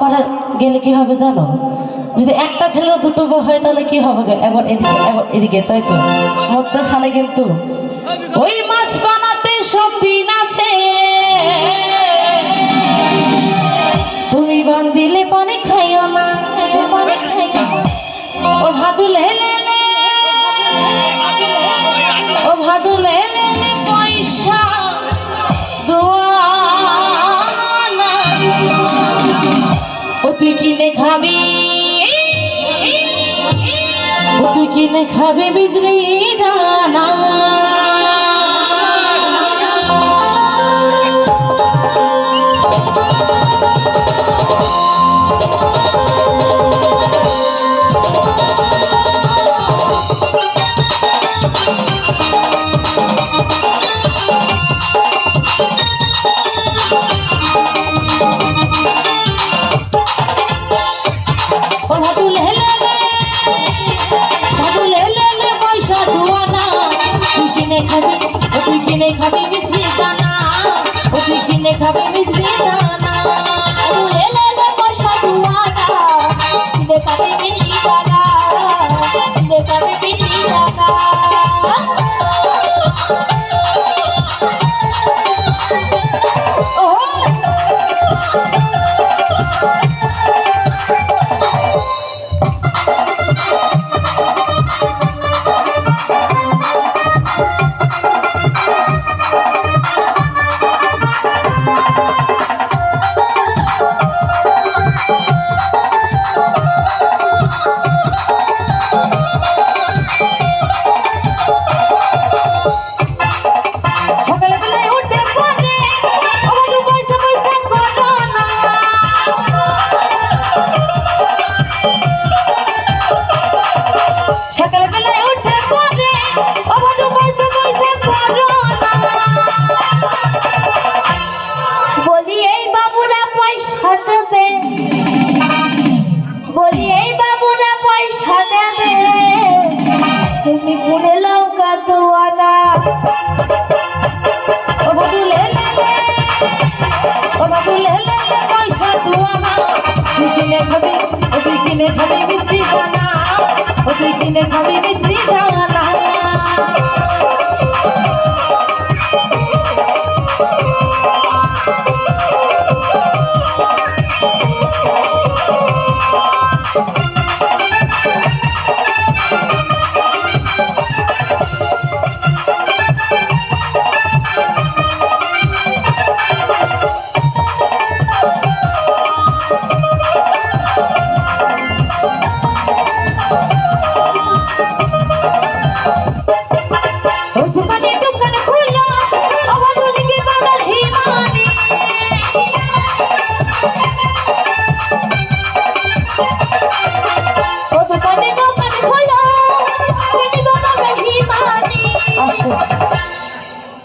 পারে গেলে কি হবে জানো? যদি একটা ছেলের দুটো বউ হয় তাহলে কি হবে? একবার এদিকে একবার এদিকে, তাই তো? মধ্যে খালে কিন্তু, ওই মাছ বানাতে সব দিন আছে। তুমি বান দিলে পানি খাইও না। ও ভাদুল হেলে ও ভাদুল হেলে তুই কিনে খাবি তুই কিনে খাবি বিজলি দানা? ও কিনে খাবি ও তুই কিনে খাবি বিজলি দানা ও তুই কিনে খাবি খাবি মিষ্টি দানা ও তুই কিনে খাবি মিষ্টি দানা।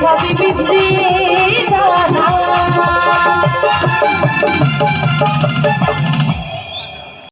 Happy